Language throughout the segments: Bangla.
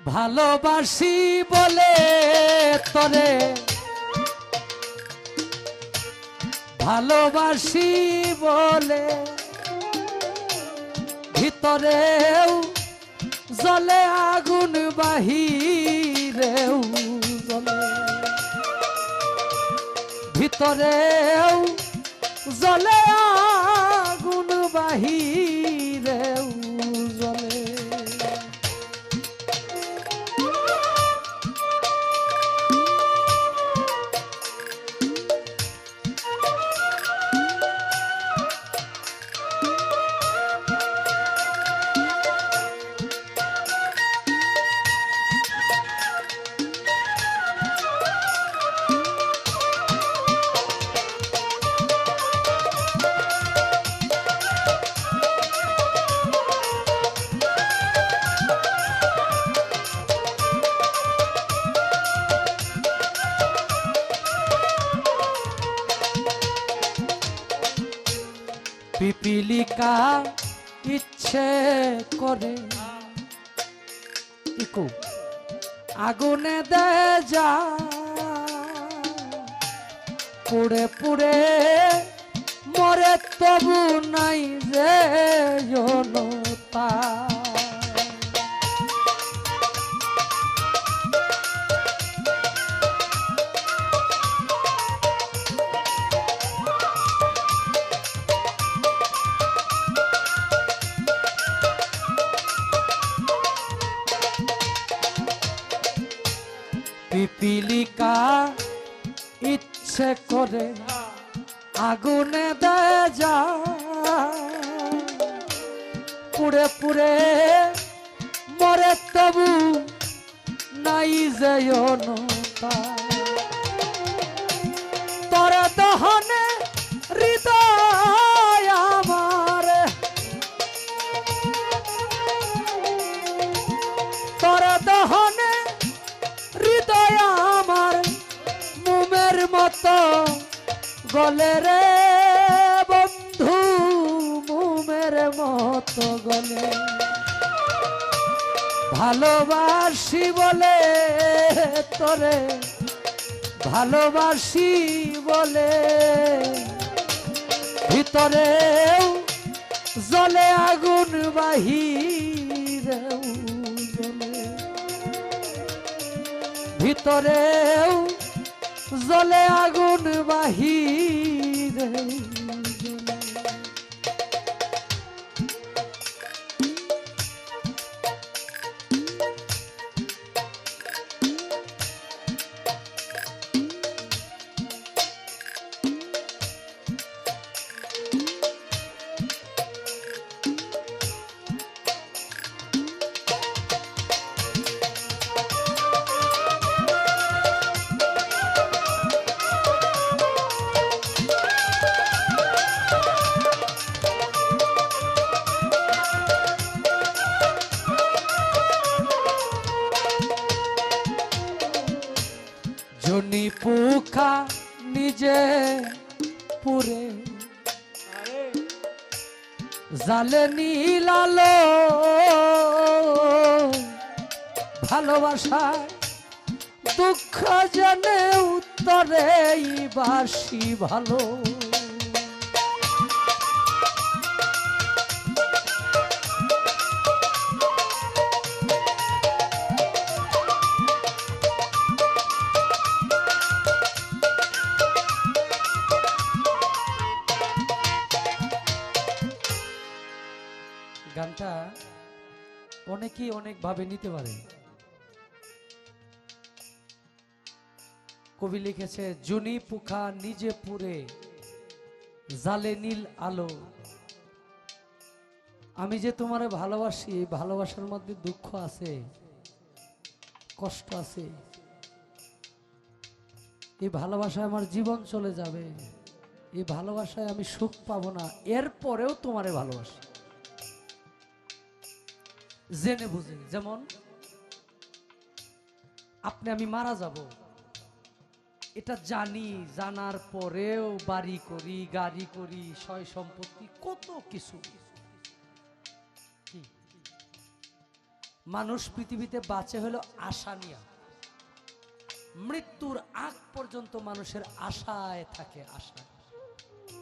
ভালোবাসি বলে তরে। ভালোবাসি বলে ভিতরেও জলে আগুন বাহিরেও জলে ভিতরেও জলে আগুন বাহিরেও পিপিলিকা ইচ্ছে করে। ইকু আগুনে দে যা। পুড়ে পুড়ে মরে তবু নাই যে জনতা ইচ্ছে করে আগুনে দেয় যা পুড়ে পুড়ে মরে তবু নাই যায় তরে দহনে হৃদয় মতো গলে রে বন্ধু, মুমের মতো গলে। ভালোবাসি বলে তোরে, ভালোবাসি বলে ভিতরেও জলে আগুন বাহিরেও জলে। ভিতরেও জলে আগুন বাহিরেও জনি পুখা নিজে পুরে। জালে নীলালো ভালোবাসায় দুঃখ জানে উত্তরে বাসি ভালো। অনেকেই অনেকভাবে নিতে পারে। কবি লিখেছে, জুনি পুখা নিজে পুরে জালে নীল আলো। আমি যে তোমারে ভালোবাসি, ভালোবাসার মধ্যে দুঃখ আছে, কষ্ট আছে। এই ভালোবাসায় আমার জীবন চলে যাবে এই ভালোবাসায় আমি সুখ পাবো না, এরপরেও তোমারে ভালোবাসি। জেনে বুঝে। যেমন, আপনি, আমি মারা যাব। এটা জানি, জানার পরেও বাড়ি করি, গাড়ি করি, সয় সম্পত্তি, কত কিছু। মানুষ পৃথিবীতে বাঁচে হলো আশা নিয়ে। মৃত্যুর আগ পর্যন্ত মানুষের আশায় থাকে আশা।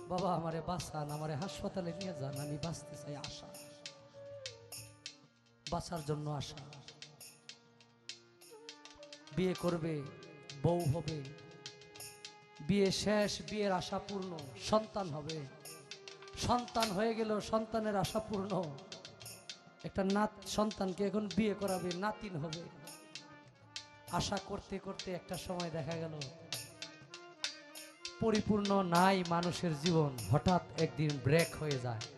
বাবা, আমারে বাঁচান, আমারে হাসপাতালে নিয়ে যান, আমি বাঁচতে চাই আশা। বাঁচার জন্য আশা বিয়ে করবে, বউ হবে। বিয়ে শেষ, বিয়ের আশা পূর্ণ, সন্তান হবে। সন্তান হয়ে গেল, সন্তানের আশা পূর্ণ। একটা নাত, সন্তানকে এখন বিয়ে করাবে, নাতিন হবে। আশা করতে করতে একটা সময় দেখা গেল, পরিপূর্ণ নাই মানুষের জীবন। হঠাৎ একদিন ব্রেক হয়ে যায়।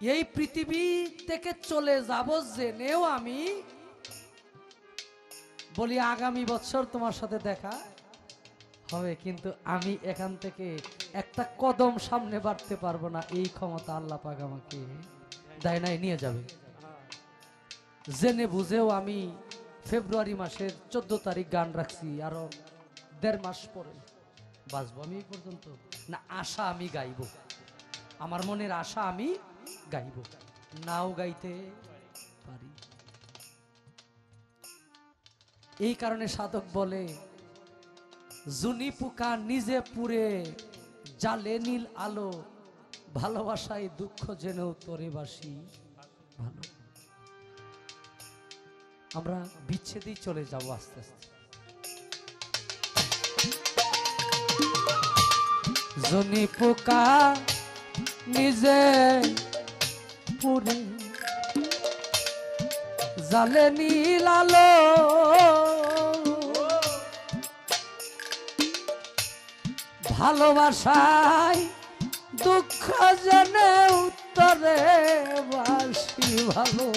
এই পৃথিবী থেকে চলে যাব জেনেও আমি। বলি, আগামী বছর তোমার সাথে দেখা হবে, কিন্তু আমি এখান থেকে একটা কদম সামনে বাড়তে পারব না। এই ক্ষমতা আল্লাহ পাক আমাকে দেয় নাই, নিয়ে যাবে। জেনে বুঝেও আমি ফেব্রুয়ারি মাসের চোদ্দ তারিখ গান রাখছি, আরও দেড় মাস পরে। বাঁচবো আমি এই পর্যন্ত? না, আশা আমি গাইব। আমার মনের আশা আমি গাইব। নাও গাইতে পারি। এই কারণে সাধক বলে, জুনি পোকা নিজে পুরে জালে নীল আলো, ভালোবাসায় দুঃখ জেনেও তোরে বাসি ভালো। আমরা বিচ্ছেদেই চলে যাব আস্তে আস্তে। জনি পোকা নিজে পুরে। জালে নীল আলো। ভালোবাসায় দুঃখ জেনে উত্তরে বাসি ভালো।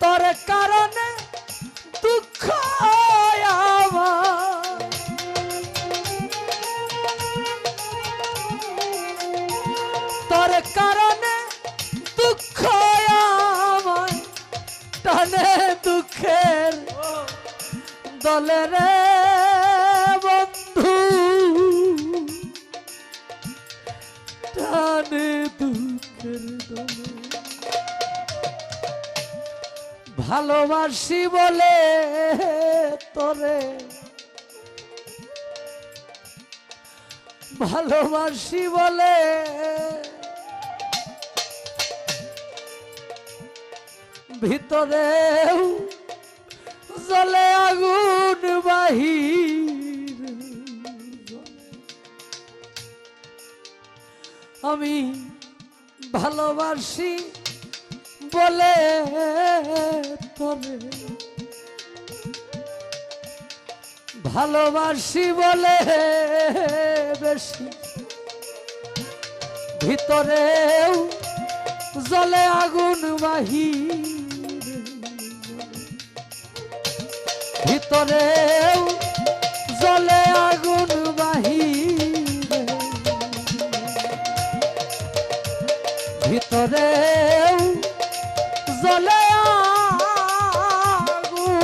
তোর কারণে দুঃখ দলে রে বন্ধু। টানে দুঃখের ভালোবাসি বলে তোরে। ভালোবাসি বলে ভিতরেও জলে আগুন বাহির। আমি ভালোবাসি বলে তোরে ভালোবাসি বলে বেশি। ভিতরেও জলে আগুন বাহির। ভিতরেও জলে আগুন বাহির। ভিতরেও জলে আগুন